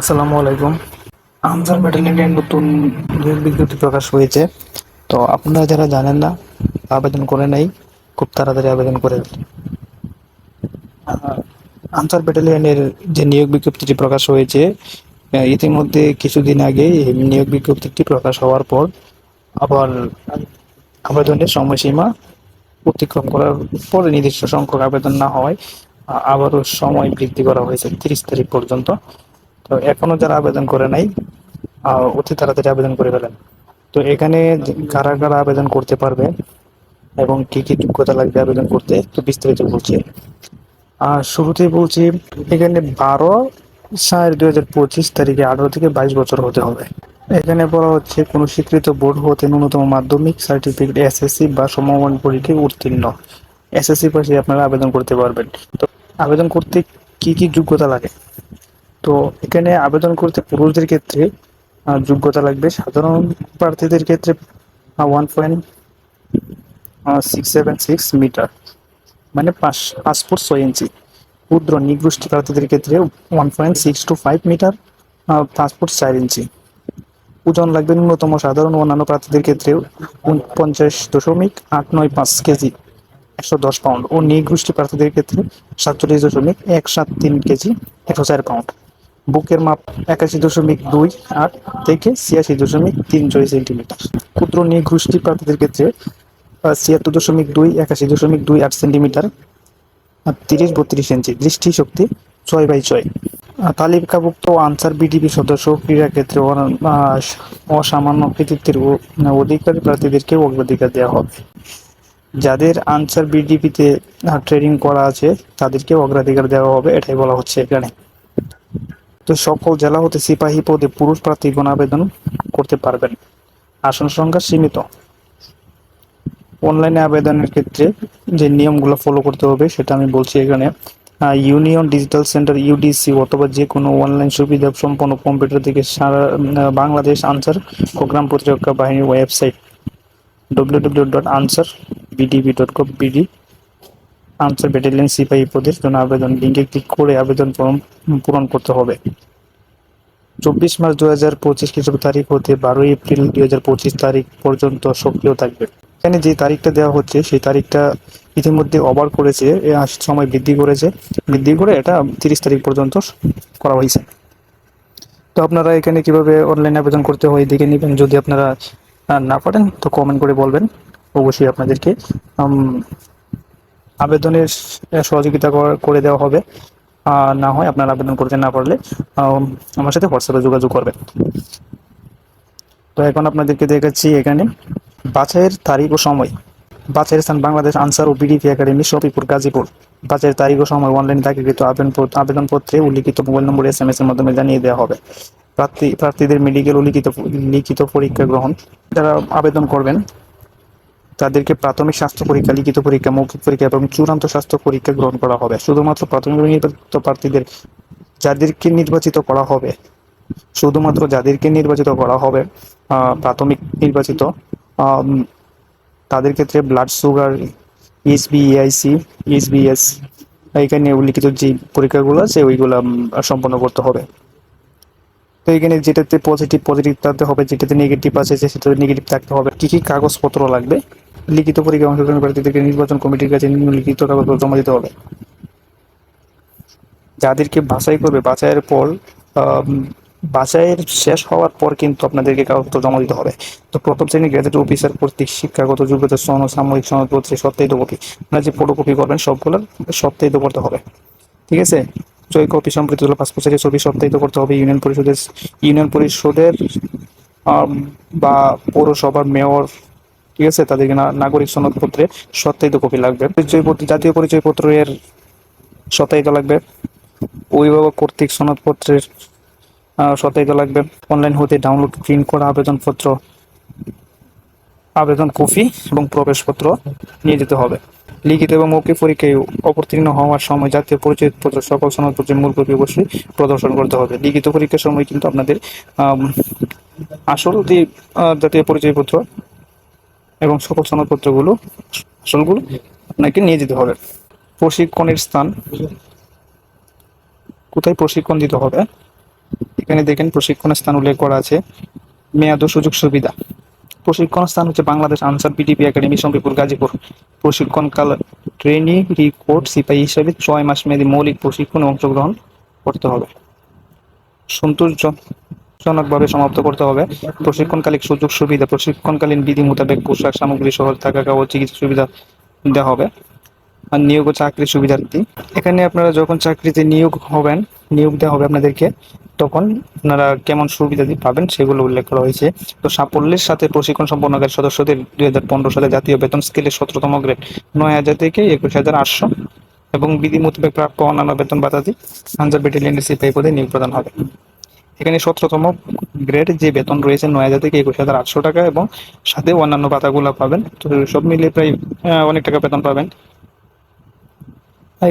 আসসালামু আলাইকুম। আনসার ব্যাটালিয়নের নতুন নিয়োগ বিজ্ঞপ্তি প্রকাশ হয়েছে। তো আপনারা যারা জানেন না, আবেদন করে নাই, খুব তাড়াতাড়ি আবেদন করে আনসার ব্যাটালিয়নের যে নিয়োগ বিজ্ঞপ্তিটি প্রকাশ হয়েছে ইতিমধ্যে কিছুদিন আগে নিয়োগ বিজ্ঞপ্তিটি প্রকাশ হওয়ার পর আবার আবেদনের সময়সীমা অতিক্রম করার পরে নির্দিষ্ট সংখ্যক আবেদন না হওয়ায় আবারও সময় বৃদ্ধি করা হয়েছে, তিরিশ তারিখ পর্যন্ত। তো এখনও যারা আবেদন করে নাই অতি তাড়াতাড়ি আবেদন করে ফেলেন। তো এখানে কারা কারা আবেদন করতে পারবে এবং কি কি যোগ্যতা লাগবে আবেদন করতে তো বিস্তারিত বলছি। আর শুরুতেই বলছি, এখানে বারো চার দুই হাজার পঁচিশ তারিখে আঠারো থেকে বাইশ বছর হতে হবে। এখানে বলা হচ্ছে, কোনো স্বীকৃত বোর্ড হতে ন্যূনতম মাধ্যমিক, সার্টিফিকেট, এসএসসি বা সমমান পরীক্ষায় উত্তীর্ণ। এসএসসি পাশে আপনারা আবেদন করতে পারবেন। তো আবেদন করতে কি কি যোগ্যতা লাগে? তো এখানে আবেদন করতে পুরুষদের ক্ষেত্রে যোগ্যতা লাগবে। সাধারণ প্রার্থীদের ক্ষেত্রে one point six seven six metre মানে পাঁচ পাঁচ ফুট ছয় ইঞ্চি। ক্ষুদ্র নিগোষ্ঠী প্রার্থীদের ক্ষেত্রে one point six two five metre পাঁচ ফুট চার ইঞ্চি। ওজন লাগবে ন্যূনতম সাধারণ অন্যান্য প্রার্থীদের ক্ষেত্রে পঞ্চাশ দশমিক আট নয় পাঁচ কেজি, একশো দশ পাউন্ড। ও নিগোষ্ঠী প্রার্থীদের ক্ষেত্রে সাতচল্লিশ দশমিক এক সাত তিন কেজি, একশো চার পাউন্ড। বুকের মাপ একাশি দশমিক দুই আট থেকে ছিয়াশি দশমিক তিন ছয় সেন্টিমিটার। ক্ষুদ্র নিগোষ্ঠী প্রার্থীদের ক্ষেত্রে ছিয়াত্তর দশমিক দুই, একাশি দশমিক দুই আট সেন্টিমিটার তিরিশ বত্রিশ ইঞ্চি দৃষ্টিশক্তি ছয় বাই ছয়। তালিকাভুক্ত আনসার বিডিপি সদস্য ক্রীড়া ক্ষেত্রে অসামান্য কৃতিত্বের অধিকারী প্রার্থীদেরকে অগ্রাধিকার দেওয়া হবে। যাদের আনসার বিডিপিতে ট্রেনিং করা আছে তাদেরকে অগ্রাধিকার দেওয়া হবে, এটাই বলা হচ্ছে এখানে। তো সকল জেলা হতে সিপাহী পদে পুরুষ প্রার্থীগণ আবেদন করতে পারবেন। আসন সংখ্যা সীমিত। অনলাইনে আবেদনের ক্ষেত্রে যে নিয়মগুলো ফলো করতে হবে, সেটা আমি বলছি এখানে ইউনিয়ন ডিজিটাল সেন্টার ইউডিসি অথবা যে কোনো অনলাইন সুবিধা সম্পন্ন কম্পিউটার থেকে সারা বাংলাদেশ আনসার প্রোগ্রাম প্রতিরক্ষা বাহিনীর website W dot Ansar VDP dot com BD Ansar battalion সিপাহী পদের জন্য আবেদন লিঙ্কে ক্লিক করে আবেদন ফর্ম পূরণ করতে হবে। চব্বিশ মার্চ দু হাজার পঁচিশ খ্রিস্টাব্দ তারিখ হতে বারোই এপ্রিল দুই হাজার পঁচিশ তারিখ পর্যন্ত সক্রিয় থাকবে। এখানে যে তারিখটা দেওয়া হচ্ছে, সেই তারিখটা ইতিমধ্যে ওভার করেছে সময় বৃদ্ধি করেছে। বৃদ্ধি করে এটা তিরিশ তারিখ পর্যন্ত করা হয়েছে। তো আপনারা এখানে কীভাবে অনলাইন আবেদন করতে হয়, দেখে নেবেন। যদি আপনারা না পারেন, তো কমেন্ট করে বলবেন। অবশ্যই আপনাদেরকে আবেদনের সহযোগিতা কর- দেওয়া হবে। না হয় আপনার আবেদন করতে না পারলে আম, আমার সাথে হোয়াটসঅ্যাপে যোগাযোগ করবেন। তো এখন আপনাদেরকে দেখাচ্ছি এখানে বাছাইয়ের তারিখ ও সময়। বাছাইয়ের স্থান বাংলাদেশ আনসার ও বিডিপি একাডেমি শফিপুর গাজীপুর। বাছাইয়ের তারিখ ও সময় অনলাইনে দাখিলকৃত আবেদন আবেদনপত্রে উল্লিখিত mobile number S M S এর মাধ্যমে জানিয়ে দেওয়া হবে। প্রার্থী প্রার্থীদের মেডিকেল ও লিখিত লিখিত পরীক্ষা গ্রহণ। যারা আবেদন করবেন তাদেরকে প্রাথমিক স্বাস্থ্য পরীক্ষা, লিখিত পরীক্ষা, মৌখিক পরীক্ষা এবং চূড়ান্ত স্বাস্থ্য পরীক্ষা গ্রহণ করা হবে। শুধুমাত্র প্রাথমিক নির্বাচিত প্রার্থীদের যাদেরকে নির্বাচিত করা হবে, শুধুমাত্র যাদেরকে নির্বাচিত করা হবে প্রাথমিক নির্বাচিত তাদের ক্ষেত্রে ব্লাড সুগার এসবিআইসি এসবিএস এখানে উল্লিখিত যে পরীক্ষাগুলো আছে, ওইগুলো সম্পন্ন করতে হবে। তো এখানে যেটাতে পজিটিভ পজিটিভ থাকতে হবে, যেটাতে নেগেটিভ আছে, সেটাতে নেগেটিভ থাকতে হবে। কি কি কাগজপত্র লাগবে? লিখিত পরীক্ষা অংশগ্রহণ প্রার্থীদেরকে নির্বাচন কমিটির কাছে নিম্নলিখিত কাগজপত্র জমা দিতে হবে। যাদেরকে বাছাই করবে, বাছাইয়ের পর বাছাইয়ের শেষ হওয়ার পর কিন্তু আপনাদেরকে কাগজপত্র জমা দিতে হবে। তো প্রথম শ্রেণি গ্যাজেট অফিসার কর্তৃক শিক্ষাগত যোগ্যতা, সনদ, সাময়িক সনদপত্রে সত্যায়িত কপি, আপনারা যে ফটোকপি করবেন সবগুলোর সত্যায়িত করতে হবে। ঠিক আছে? জয় কপি সম্পৃক্ত পাসপোর্ট সাইজের ছবি সত্যায়িত করতে হবে। ইউনিয়ন পরিষদের ইউনিয়ন পরিষদের বা পৌরসভার মেয়র ঠিক আছে? তাদেরকে নাগরিক সনদপত্রে সত্যায়িত কপি লাগবে। পরিচয়পত্র, জাতীয় পরিচয়পত্রের সত্যায়িত লাগবে। অভিভাবক কর্তৃক সনদপত্রের সত্যায়িত লাগবে। অনলাইন হতে ডাউনলোড, প্রিন্ট করা আবেদনপত্র, আবেদন কপি এবং প্রবেশপত্র নিয়ে যেতে হবে। লিখিত এবং মৌখিক পরীক্ষায় অবতীর্ণ হওয়ার সময় জাতীয় পরিচয়পত্র সকল সনদপত্রের মূল কপি অবশ্যই প্রদর্শন করতে হবে। লিখিত পরীক্ষার সময় কিন্তু আপনাদের আসল যে জাতীয় পরিচয়পত্র এবং সকল সনদপত্রগুলো আসলগুলো আপনাকে নিয়ে যেতে হবে। প্রশিক্ষণের স্থান। কোথায় প্রশিক্ষণ দিতে হবে? এখানে দেখেন প্রশিক্ষণের স্থান উল্লেখ করা আছে। মেয়াদ ও সুযোগ সুবিধা। প্রশিক্ষণ স্থান হচ্ছে বাংলাদেশ আনসার পিটিপি একাডেমি শঙ্করপুর গাজীপুর। প্রশিক্ষণকাল ট্রেনিং রিক্রুট সিপাহী হিসেবে ছয় মাস মেয়াদী মৌলিক প্রশিক্ষণে অংশগ্রহণ করতে হবে। সন্তোষজনকভাবে সমাপ্ত করতে হবে। প্রশিক্ষণকালীন সুযোগ সুবিধা, প্রশিক্ষণকালীন বিধি মোতাবেক পোশাক সামগ্রী সহ থাকা খাওয়া চিকিৎসা সুবিধা দেওয়া হবে। আর নিয়োগ ও চাকরির সুবিধার্থী। এখানে আপনারা যখন চাকরিতে নিয়োগ হবেন, নিয়োগ দেওয়া হবে আপনাদেরকে, তখন আপনারা কেমন সুবিধা পাবেন সেগুলো উল্লেখ করা হয়েছে। তো সাফল্যের সাথে প্রশিক্ষণ সম্পন্নকারী সদস্যদের দুই হাজার পনেরো সালে জাতীয় বেতন স্কেলের সতেরোতম গ্রেড নয় হাজার থেকে একুশ হাজার আটশো এবং বিধি মোতাবেক প্রাপ্য অন্যান্য বেতন বাতাদি আনসার ব্যাটালিয়নের সিপাহী পদে নিয়োগ প্রদান হবে। এখানে সতেরোতম গ্রেড যে বেতন রয়েছে নয় হাজার থেকে একুশ হাজার আটশো টাকা এবং সাথে অন্যান্য পাতাগুলো পাবেন। তো সব মিলিয়ে প্রায় অনেক টাকা বেতন পাবেন।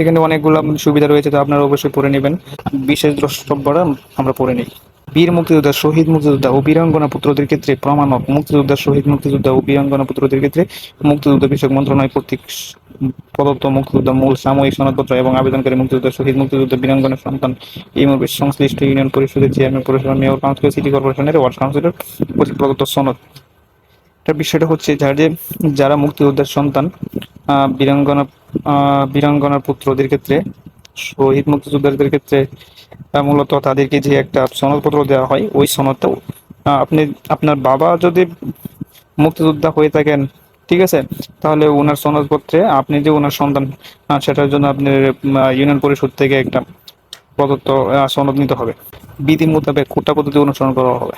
এখানে অনেকগুলো সুবিধা রয়েছে, তো আপনারা অবশ্যই পড়ে নেবেন। বিশেষ দ্রষ্টব্যরা আমরা পড়ে নিই। বীর মুক্তিযোদ্ধা, শহীদ মুক্তিযোদ্ধা ও বীরাঙ্গনা পুত্রদের ক্ষেত্রে প্রমাণক মুক্তিযোদ্ধা, শহীদ মুক্তিযোদ্ধা ও বীরাঙ্গনা পুত্রদের ক্ষেত্রে মুক্তিযুদ্ধ বিষয়ক মন্ত্রণালয় কর্তৃক প্রদত্ত মুক্তিযোদ্ধা মূল সাময়িক সনদপত্র এবং আবেদনকারী মুক্তিযোদ্ধা, শহীদ মুক্তিযোদ্ধা, বীরাঙ্গনা সন্তান এই সংশ্লিষ্ট ইউনিয়ন পরিষদের চেয়ারম্যান পরিষদ মেয়র কাউন্সিলর সিটি কর্পোরেশনের ওয়ার্ড কাউন্সিলর কর্তৃক প্রদত্ত সনদ। এটা বিষয়টা হচ্ছে যার যে যারা মুক্তিযোদ্ধার সন্তান বীরাঙ্গনা বীরাঙ্গনার পুত্রদের ক্ষেত্রে শহীদ মুক্তিযোদ্ধাদের ক্ষেত্রে মূলত তাদেরকে যে একটা সনদপত্র দেওয়া হয়, ওই সনদটা আপনি, আপনার বাবা যদি মুক্তিযোদ্ধা হয়ে থাকেন, ঠিক আছে? তাহলে ওনার সনদপত্রে আপনি যে ওনার সন্তান সেটার জন্য আপনার ইউনিয়ন পরিষদ থেকে একটা প্রদত্ত সনদ নিতে হবে। বিধি মোতাবেক কোটা পদ্ধতি অনুসরণ করা হবে।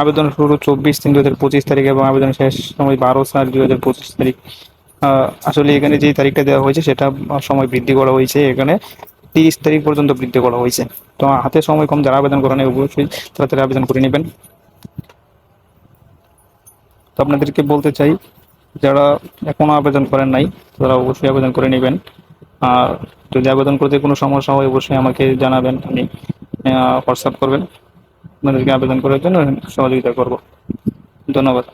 আবেদন শুরু চব্বিশ তিন দুই হাজার পঁচিশ তারিখ এবং আবেদন শেষ সময় বারো সাত দুই হাজার পঁচিশ তারিখ। আসলে এখানে যে তারিখটা দেওয়া হয়েছে, সেটা সময় বৃদ্ধি করা হয়েছে। এখানে তিরিশ তারিখ পর্যন্ত বৃদ্ধি করা হয়েছে। তো হাতে সময় কম, যারা আবেদন করেন অবশ্যই তাড়াতাড়ি আবেদন করে নেবেন। তো আপনাদেরকে বলতে চাই, যারা এখনও আবেদন করেন নাই, তারা অবশ্যই আবেদন করে নেবেন। আর যদি আবেদন করতে কোনো সমস্যা হয়, অবশ্যই আমাকে জানাবেন, আমি হোয়াটসঅ্যাপ করবেন। আপনাদেরকে আবেদন করার জন্য সহযোগিতা করব। ধন্যবাদ।